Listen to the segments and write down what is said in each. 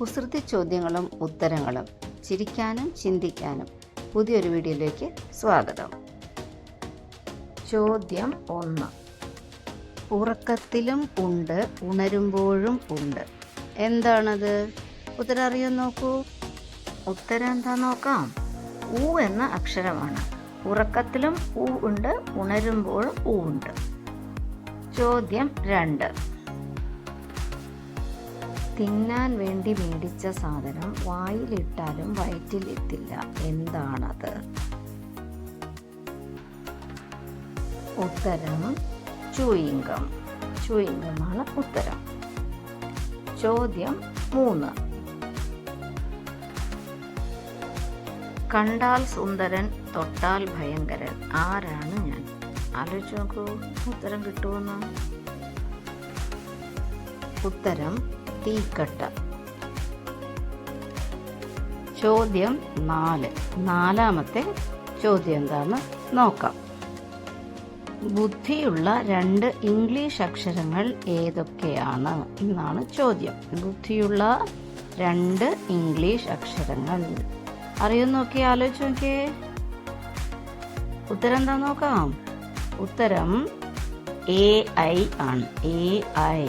കുസൃതി ചോദ്യങ്ങളും ഉത്തരങ്ങളും ചിരിക്കാനും ചിന്തിക്കാനും പുതിയൊരു വീഡിയോയിലേക്ക് സ്വാഗതം. ചോദ്യം ഒന്ന്. ഉറക്കത്തിലും ഉണ്ട് ഉണരുമ്പോഴും ഉണ്ട്. എന്താണത്? ഉത്തരം അറിയാൻ നോക്കൂ. ഉത്തരം എന്താ നോക്കാം? ഊ എന്ന അക്ഷരമാണ്. ഉറക്കത്തിലും ഊ ഉണ്ട് ഉണരുമ്പോഴും ഊ ഉണ്ട്. ചോദ്യം രണ്ട്. തിന്നാൻ വേണ്ടി മേടിച്ച സാധനം വായിലിട്ടാലും വയറ്റിൽ എത്തില്ല എന്താണത്? ഉത്തരം ചൂയിങ്കം. ചൂയിങ്കമാണ് ഉത്തരം. ചോദ്യം മൂന്ന്. കണ്ടാൽ സുന്ദരൻ തൊട്ടാൽ ഭയങ്കരൻ. ആരാണ് ഞാൻ? ആലോചിച്ച് നോക്കൂ ഉത്തരം കിട്ടുമെന്ന് ഉത്തരം തീക്കട്ട. ചോദ്യം നാല്. നാലാമത്തെ ചോദ്യം എന്താന്ന് നോക്കാം. ബുദ്ധിയുള്ള രണ്ട് ഇംഗ്ലീഷ് അക്ഷരങ്ങൾ ഏതൊക്കെയാണ് എന്നാണ് ചോദ്യം. ബുദ്ധിയുള്ള രണ്ട് ഇംഗ്ലീഷ് അക്ഷരങ്ങൾ. അറിയുന്ന നോക്കി ആലോചിച്ച് നോക്കിയേ. ഉത്തരം എന്താ നോക്കാം? ഉത്തരം എ ഐ ആണ്. എ ഐ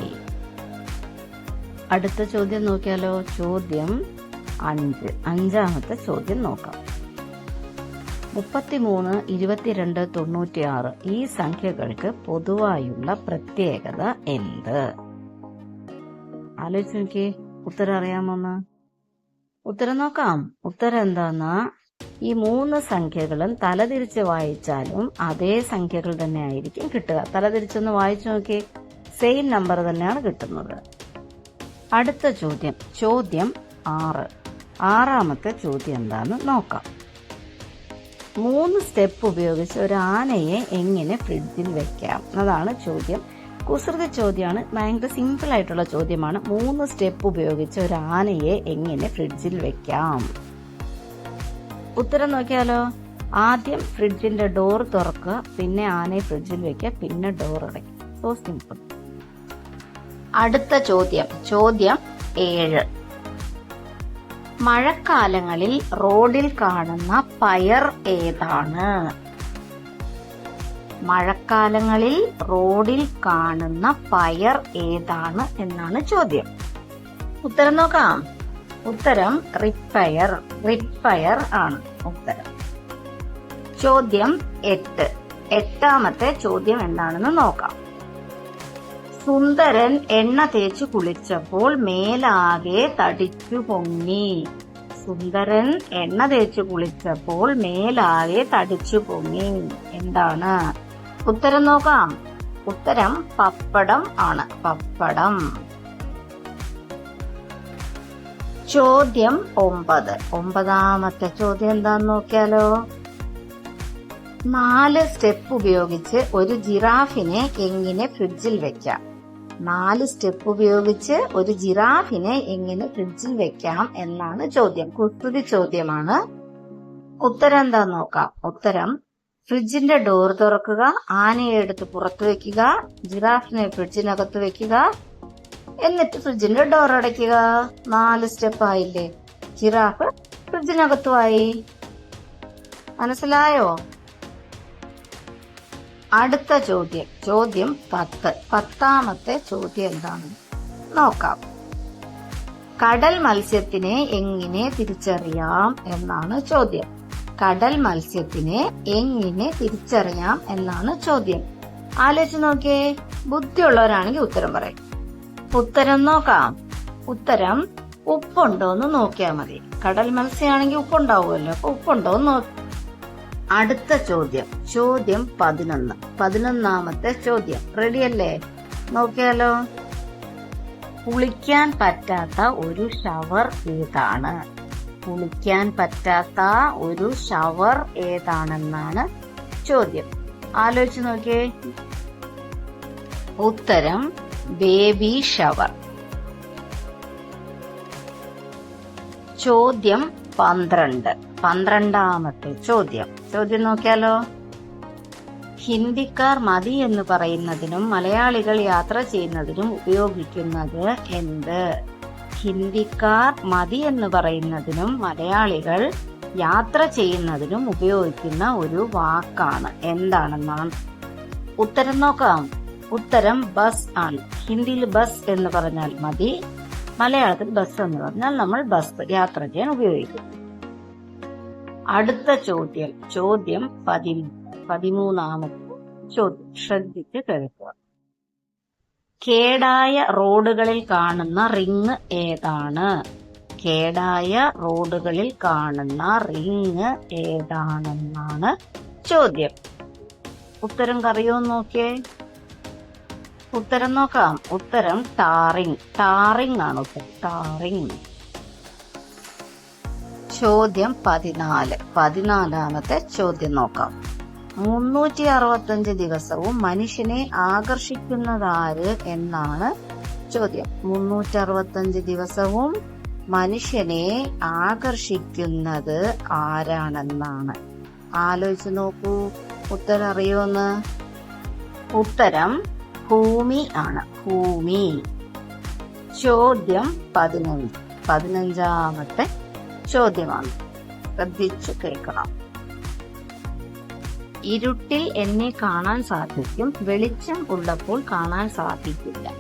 അടുത്ത ചോദ്യം നോക്കിയാലോ? ചോദ്യം അഞ്ച്. അഞ്ചാമത്തെ ചോദ്യം നോക്കാം. മുപ്പത്തിമൂന്ന് ഇരുപത്തിരണ്ട് തൊണ്ണൂറ്റിയാറ്. ഈ സംഖ്യകൾക്ക് പൊതുവായുള്ള പ്രത്യേകത എന്ത്? ആലോചിച്ച് നോക്കി ഉത്തരം അറിയാമോന്ന്? ഉത്തരം നോക്കാം. ഉത്തരം എന്താന്നാ? ഈ മൂന്ന് സംഖ്യകളും തലതിരിച്ച് വായിച്ചാലും അതേ സംഖ്യകൾ തന്നെ ആയിരിക്കും കിട്ടുക. തലതിരിച്ചൊന്ന് വായിച്ചു നോക്കി സെയിം നമ്പർ തന്നെയാണ് കിട്ടുന്നത്. അടുത്ത ചോദ്യം ചോദ്യം ആറ്. ആറാമത്തെ ചോദ്യം എന്താന്ന് നോക്കാം. മൂന്ന് സ്റ്റെപ്പ് ഉപയോഗിച്ച് ഒരു ആനയെ എങ്ങനെ ഫ്രിഡ്ജിൽ വെക്കാം? അതാണ് ചോദ്യം. കുസൃതി ചോദ്യമാണ്. ഭയങ്കര സിമ്പിൾ ആയിട്ടുള്ള ചോദ്യമാണ്. മൂന്ന് സ്റ്റെപ്പ് ഉപയോഗിച്ച് ഒരു ആനയെ എങ്ങനെ ഫ്രിഡ്ജിൽ വെക്കാം? ഉത്തരം നോക്കിയാലോ? ആദ്യം ഫ്രിഡ്ജിന്റെ ഡോർ തുറക്കുക പിന്നെ ആനയെ ഫ്രിഡ്ജിൽ വെക്കുക പിന്നെ ഡോർ അടയ്ക്കുക. സോ സിമ്പിൾ അടുത്ത ചോദ്യം. ചോദ്യം ഏഴ്. മഴക്കാലങ്ങളിൽ റോഡിൽ കാണുന്ന പയർ ഏതാണ്? മഴക്കാലങ്ങളിൽ റോഡിൽ കാണുന്ന പയർ ഏതാണ് എന്നാണ് ചോദ്യം. ഉത്തരം നോക്കാം. ഉത്തരം റിപ്പയർ. റിപ്പയർ ആണ് ഉത്തരം. ചോദ്യം എട്ട്. എട്ടാമത്തെ ചോദ്യം എന്താണെന്ന് നോക്കാം. സുന്ദരൻ എണ്ണ തേച്ച് കുളിച്ചപ്പോൾ മേലാകെ തടിച്ചു പൊങ്ങി. സുന്ദരൻ എണ്ണ തേച്ച് കുളിച്ചപ്പോൾ മേലാകെ തടിച്ചു പൊങ്ങി. എന്താണ്? ഉത്തരം നോക്കാം. ഉത്തരം പപ്പടം ആണ്. പപ്പടം. ചോദ്യം ഒമ്പത്. ഒമ്പതാമത്തെ ചോദ്യം എന്താന്ന് നോക്കിയാലോ? നാല് സ്റ്റെപ്പ് ഉപയോഗിച്ച് ഒരു ജിറാഫിനെ എങ്ങനെ ഫ്രിഡ്ജിൽ വെക്കാം? നാല് സ്റ്റെപ്പ് ഉപയോഗിച്ച് ഒരു ജിറാഫിനെ എങ്ങനെ ഫ്രിഡ്ജിൽ വെക്കാം എന്നാണ് ചോദ്യം. കുസൃതി ചോദ്യമാണ്. ഉത്തരം എന്താ നോക്കാം? ഉത്തരം ഫ്രിഡ്ജിന്റെ ഡോർ തുറക്കുക ആനയെ എടുത്ത് പുറത്തു വെക്കുക ജിറാഫിനെ ഫ്രിഡ്ജിനകത്ത് വെക്കുക എന്നിട്ട് ഫ്രിഡ്ജിന്റെ ഡോർ അടയ്ക്കുക. നാല് സ്റ്റെപ്പ് ആയില്ലേ? ജിറാഫ് ഫ്രിഡ്ജിനകത്തുമായി മനസ്സിലായോ? അടുത്ത ചോദ്യം. ചോദ്യം പത്ത്. പത്താമത്തെ ചോദ്യം എന്താണ്? നോക്കാം. കടൽ മത്സ്യത്തിനെ എങ്ങനെ തിരിച്ചറിയാം എന്നാണ് ചോദ്യം. കടൽ മത്സ്യത്തിനെ എങ്ങനെ തിരിച്ചറിയാം എന്നാണ് ചോദ്യം. ആലോചിച്ച് നോക്കിയേ. ബുദ്ധിയുള്ളവരാണെങ്കിൽ ഉത്തരം പറയും. ഉത്തരം നോക്കാം. ഉത്തരം ഉപ്പുണ്ടോ എന്ന് നോക്കിയാൽ മതി. കടൽ മത്സ്യമാണെങ്കിൽ ഉപ്പുണ്ടാവുമല്ലോ. അപ്പൊ ഉപ്പുണ്ടോ എന്ന് നോക്കി. അടുത്ത ചോദ്യം. ചോദ്യം പതിനൊന്ന്. പതിനൊന്നാമത്തെ ചോദ്യം. റെഡിയല്ലേ നോക്കിയാലോ. കുളിക്കാൻ പറ്റാത്ത ഒരു ഷവർ ഏതാണ്? കുളിക്കാൻ പറ്റാത്ത ഒരു ഷവർ ഏതാണെന്നാണ് ചോദ്യം. ആലോചിച്ച് നോക്കിയേ. ഉത്തരം ബേബി ഷവർ ചോദ്യം പന്ത്രണ്ട്. പന്ത്രണ്ടാമത്തെ ചോദ്യം. ചോദ്യം നോക്കിയാലോ? ഹിന്ദിക്കാർ മതി എന്ന് പറയുന്നതിനും മലയാളികൾ യാത്ര ചെയ്യുന്നതിനും ഉപയോഗിക്കുന്നത് എന്ത്? ഹിന്ദിക്കാർ മതി എന്ന് പറയുന്നതിനും മലയാളികൾ യാത്ര ചെയ്യുന്നതിനും ഉപയോഗിക്കുന്ന ഒരു വാക്കാണ്. എന്താണെന്നാണ്? ഉത്തരം നോക്കാം. ഉത്തരം ബസ് ആണ്. ഹിന്ദിയിൽ ബസ് എന്ന് പറഞ്ഞാൽ മതി. മലയാളത്തിൽ ബസ് എന്ന് പറഞ്ഞാൽ നമ്മൾ ബസ് യാത്ര ചെയ്യാൻ ഉപയോഗിക്കും അടുത്ത ചോദ്യം ചോദ്യം പതി പതിമൂന്നാമത്തെ ചോദ്യം. ശ്രദ്ധിച്ച് കേൾക്കുക. കേടായ റോഡുകളിൽ കാണുന്ന റിങ് ഏതാണ്? കേടായ റോഡുകളിൽ കാണുന്ന റിങ് ഏതാണെന്നാണ് ചോദ്യം. ഉത്തരം കറിയോ നോക്കിയേ? ഉത്തരം നോക്കാം. ഉത്തരം ടാറിങ്. ടാറിങ് ആണ് ഉത്തരം. ടാറിങ്. ചോദ്യം പതിനാല്. പതിനാലാമത്തെ ചോദ്യം നോക്കാം. മുന്നൂറ്റി അറുപത്തഞ്ച് ദിവസവും മനുഷ്യനെ ആകർഷിക്കുന്നതാര് എന്നാണ് ചോദ്യം. മുന്നൂറ്റി അറുപത്തഞ്ച് ദിവസവും മനുഷ്യനെ ആകർഷിക്കുന്നത് ആരാണെന്നാണ്. ആലോചിച്ച് നോക്കൂ. ഉത്തരം അറിയോന്ന്? ഉത്തരം ഭൂമി ആണ്. ഭൂമി. ചോദ്യം പതിനഞ്ച്. പതിനഞ്ചാമത്തെ ചോദ്യമാണ്. ശ്രദ്ധിച്ചു കേൾക്കണം. ഇരുട്ടിൽ എന്നെ കാണാൻ സാധിക്കും വെളിച്ചം ഉള്ളപ്പോൾ കാണാൻ സാധിക്കില്ല.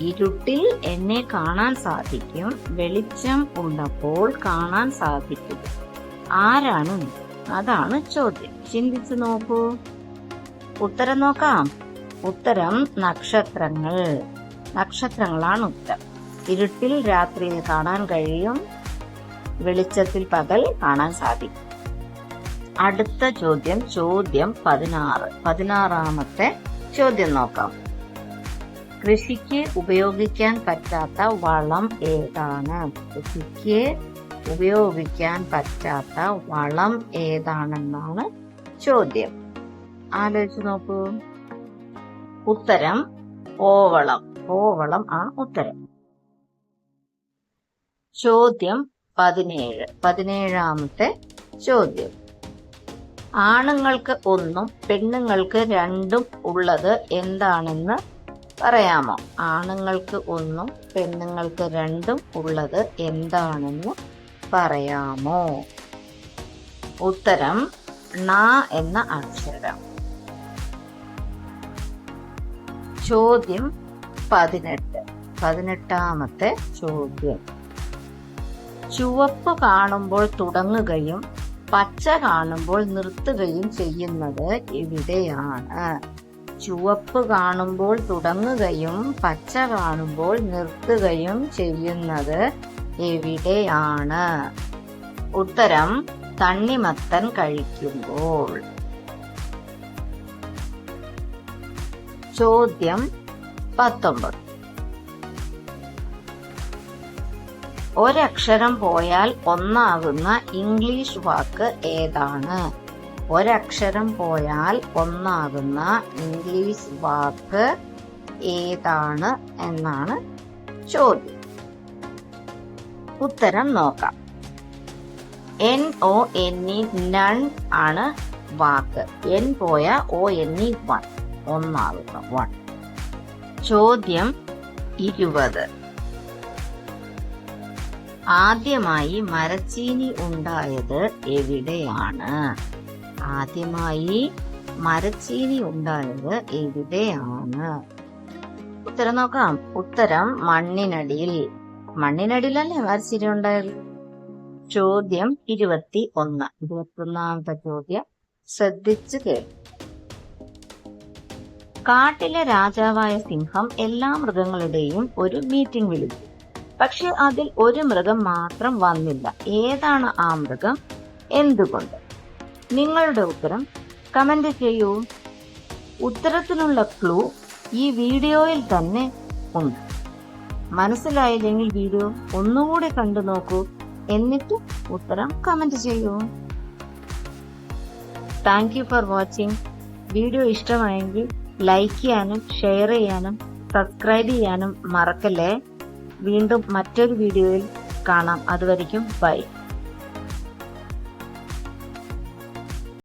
ഇരുട്ടിൽ എന്നെ കാണാൻ സാധിക്കും വെളിച്ചം ഉള്ളപ്പോൾ കാണാൻ സാധിക്കില്ല. ആരാണ് അതാണ് ചോദ്യം. ചിന്തിച്ചു നോക്കൂ. ഉത്തരം നോക്കാം. ഉത്തരം നക്ഷത്രങ്ങൾ. നക്ഷത്രങ്ങളാണ് ഉത്തരം. ഇരുട്ടിൽ രാത്രിയിൽ കാണാൻ കഴിയും വെളിച്ചത്തിൽ പകൽ കാണാൻ സാധിക്കും. അടുത്ത ചോദ്യം ചോദ്യം പതിനാറ്. പതിനാറാമത്തെ ചോദ്യം നോക്കാം. കൃഷിക്ക് ഉപയോഗിക്കാൻ പറ്റാത്ത വളം ഏതാണ്? കൃഷിക്ക് ഉപയോഗിക്കാൻ പറ്റാത്ത വളം ഏതാണെന്നാണ് ചോദ്യം. ആലോചിച്ച് നോക്കൂ. ഉത്തരം ഓവളം. ഓവളം ആണ് ഉത്തരം. ചോദ്യം പതിനേഴ് പതിനേഴാമത്തെ ചോദ്യം. ആണുങ്ങൾക്ക് ഒന്നും പെണ്ണുങ്ങൾക്ക് രണ്ടും ഉള്ളത് എന്താണെന്ന് പറയാമോ? ആണുങ്ങൾക്ക് ഒന്നും പെണ്ണുങ്ങൾക്ക് രണ്ടും ഉള്ളത് എന്താണെന്ന് പറയാമോ? ഉത്തരം ണ എന്ന അക്ഷരം. ചോദ്യം പതിനെട്ട് പതിനെട്ടാമത്തെ ചോദ്യം. ചുവപ്പ് കാണുമ്പോൾ തുടങ്ങുകയും പച്ച കാണുമ്പോൾ നിർത്തുകയും ചെയ്യുന്നത് എവിടെയാണ് ചുവപ്പ് കാണുമ്പോൾ തുടങ്ങുകയും പച്ച കാണുമ്പോൾ നിർത്തുകയും ചെയ്യുന്നത് എവിടെയാണ് ഉത്തരം തണ്ണിമത്തൻ കഴിക്കുമ്പോൾ. ചോദ്യം പത്തൊമ്പത്. ഒരക്ഷരം പോയാൽ ഒന്നാകുന്ന ഇംഗ്ലീഷ് വാക്ക് ഏതാണ്? ഒരക്ഷരം പോയാൽ ഒന്നാകുന്ന ഇംഗ്ലീഷ് വാക്ക് ഏതാണ് എന്നാണ് ചോദ്യം. ഉത്തരം നോക്കാം. N O N E none ആണ് വാക്ക്. എൻ പോയ ഒ എൻ ഇ വൺ. ഒന്നാകുന്ന വൺ. ചോദ്യം ഇരുപത്. ആദ്യമായി മരച്ചീനി ഉണ്ടായത് എവിടെയാണ്? ആദ്യമായി മരച്ചീനി ഉണ്ടായത് എവിടെയാണ്? ഉത്തരം നോക്കാം. ഉത്തരം മണ്ണിനടിയിൽ. മണ്ണിനടിയിലല്ലേ മരച്ചീനി ഉണ്ടായത്? ചോദ്യം ഇരുപത്തി ഒന്ന് ഇരുപത്തി ഒന്നാമത്തെ ചോദ്യം ശ്രദ്ധിച്ചു കേൾക്കും. കാട്ടിലെ രാജാവായ സിംഹം എല്ലാ മൃഗങ്ങളുടെയും ഒരു മീറ്റിംഗ് വിളിച്ചു. പക്ഷെ അതിൽ ഒരു മൃഗം മാത്രം വന്നില്ല. ഏതാണ് ആ മൃഗം? എന്തുകൊണ്ട്? നിങ്ങളുടെ ഉത്തരം കമന്റ് ചെയ്യൂ. ഉത്തരത്തിനുള്ള ക്ലൂ ഈ വീഡിയോയിൽ തന്നെ ഉണ്ട്. മനസ്സിലായില്ലെങ്കിൽ വീഡിയോ ഒന്നുകൂടി കണ്ടു നോക്കൂ. എന്നിട്ട് ഉത്തരം കമന്റ് ചെയ്യൂ. Thank you for watching video ഇഷ്ടമായെങ്കിൽ ലൈക്ക് ചെയ്യാനും ഷെയർ ചെയ്യാനും സബ്സ്ക്രൈബ് ചെയ്യാനും മറക്കല്ലേ? വീണ്ടും മറ്റൊരു വീഡിയോയിൽ കാണാം. അതുവരയ്ക്കും ബൈ.